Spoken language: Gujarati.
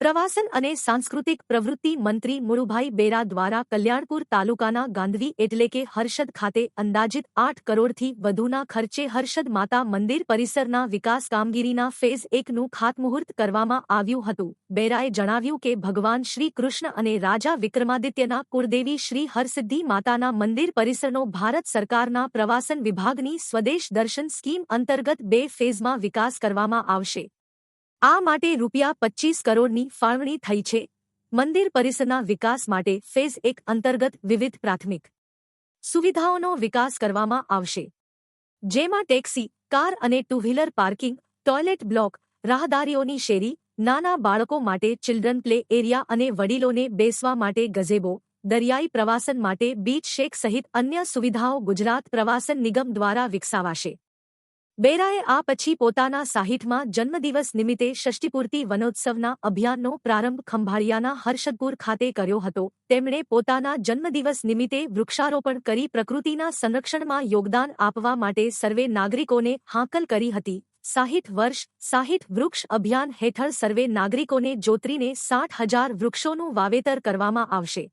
પ્રવાસન અને સાંસ્કૃતિક પ્રવૃત્તિ મંત્રી મુરુભાઈ બેરા દ્વારા કલ્યાણપુર તાલુકાના ગાંધવી એટલે કે હર્ષદ ખાતે અંદાજિત આઠ કરોડથી વધુના ખર્ચે હર્ષદ માતા મંદિર પરિસરના વિકાસ કામગીરીના ફેઝ એકનું ખાતમુહૂર્ત કરવામાં આવ્યું હતું. બેરાએ જણાવ્યું કે ભગવાન શ્રી કૃષ્ણ અને રાજા વિક્રમાદિત્યના કુળદેવી શ્રી હરસિદ્ધિ માતાના મંદિર પરિસરનો ભારત સરકારના પ્રવાસન વિભાગની સ્વદેશ દર્શન સ્કીમ અંતર્ગત બે ફેઝમાં વિકાસ કરવામાં આવશે. આ માટે રૂપિયા પચ્ચીસ કરોડની ફાળવણી થઈ છે. મંદિર પરિસરના વિકાસ માટે ફેઝ એક અંતર્ગત વિવિધ પ્રાથમિક સુવિધાઓનો વિકાસ કરવામાં આવશે. જેમાં ટેક્સી, કાર અને two wheeler parking, toilet block, રાહદારીઓની શેરી, નાના બાળકો માટે ચિલ્ડ્રન પ્લે એરિયા અને વડીલોને બેસવા માટે ગઝેબો, દરિયાઈ પ્રવાસન માટે બીચ શેક સહિત અન્ય સુવિધાઓ ગુજરાત પ્રવાસન નિગમ દ્વારા વિકસાવાશે. બેરાએ આ પછી પોતાના સાહીઠમાં જન્મદિવસ નિમિત્તે ષષ્ઠીપૂર્તિ વનોત્સવના અભિયાનનો પ્રારંભ ખંભાળિયાના હર્ષદપુર ખાતે કર્યો હતો. તેમણે પોતાના જન્મદિવસ નિમિત્તે વૃક્ષારોપણ કરી પ્રકૃતિના સંરક્ષણમાં યોગદાન આપવા માટે સર્વે નાગરિકોને હાંકલ કરી હતી. સાહીઠ વર્ષ, સાહીઠ વૃક્ષ અભિયાન હેઠળ સર્વે નાગરિકોને જોતરીને સાઠ હજાર વૃક્ષોનું વાવેતર કરવામાં આવશે.